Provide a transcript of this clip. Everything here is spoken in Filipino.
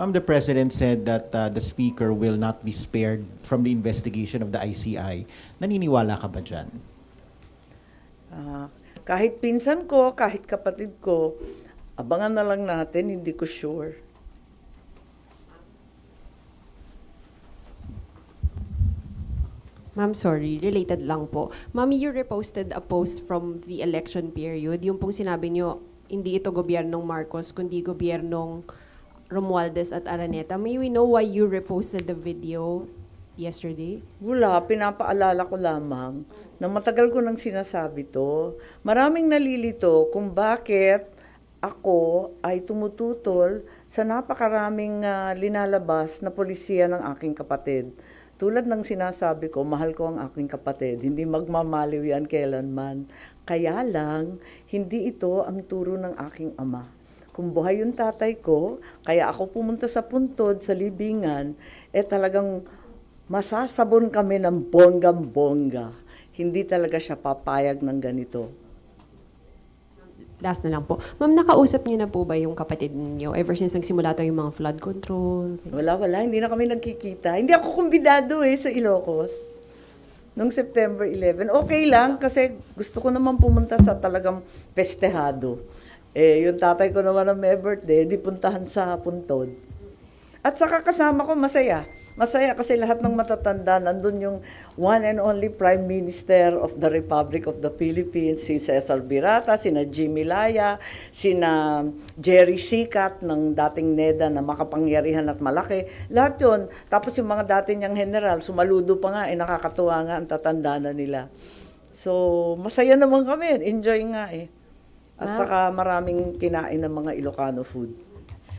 Ma'am, the President said that uh, the Speaker will not be spared from the investigation of the ICI. Naniniwala ka ba dyan? Ah, kahit pinsan ko, kahit kapatid ko, abangan na lang natin, hindi ko sure. Ma'am, sorry, related lang po. Ma'am, you reposted a post from the election period. Yung pong sinabi nyo, hindi ito gobyernong Marcos, kundi gobyernong Romualdez at Araneta. May we know why you reposted the video yesterday? Wala, pinapaalala ko lamang na matagal ko nang sinasabi to. Maraming nalilito kung bakit ako ay tumututol sa napakaraming ah, linalabas na polisiya ng aking kapatid. Tulad ng sinasabi ko, mahal ko ang aking kapatid. Hindi magmamaliw yan kailanman. Kaya lang, hindi ito ang turo ng aking ama. Kung buhay yung tatay ko, kaya ako pumunta sa puntod, sa libingan, eh talagang masasabon kami ng bonggam-bongga. Hindi talaga siya papayag ng ganito. Last na lang po. Ma'am, nakausap niyo na po ba yung kapatid niyo ever since nagsimula to yung mga flood control? Wala, wala. Hindi na kami nagkikita. Hindi ako kumbidado eh sa Ilocos. Noong September 11. Okay lang kasi gusto ko naman pumunta sa talagang festehado. Eh, yung tatay ko naman ang may birthday, di puntahan sa puntod. At saka kasama ko, masaya. Masaya kasi lahat ng matatanda, nandun yung one and only Prime Minister of the Republic of the Philippines, si Cesar Birata, sina Jimmy Laya, sina Jerry Sikat ng dating NEDA na makapangyarihan at malaki. Lahat yun. Tapos yung mga dati niyang general, sumaludo pa nga, eh, nakakatuwa nga ang tatanda na nila. So, masaya naman kami. Enjoy nga eh. At saka maraming kinain ng mga Ilocano food.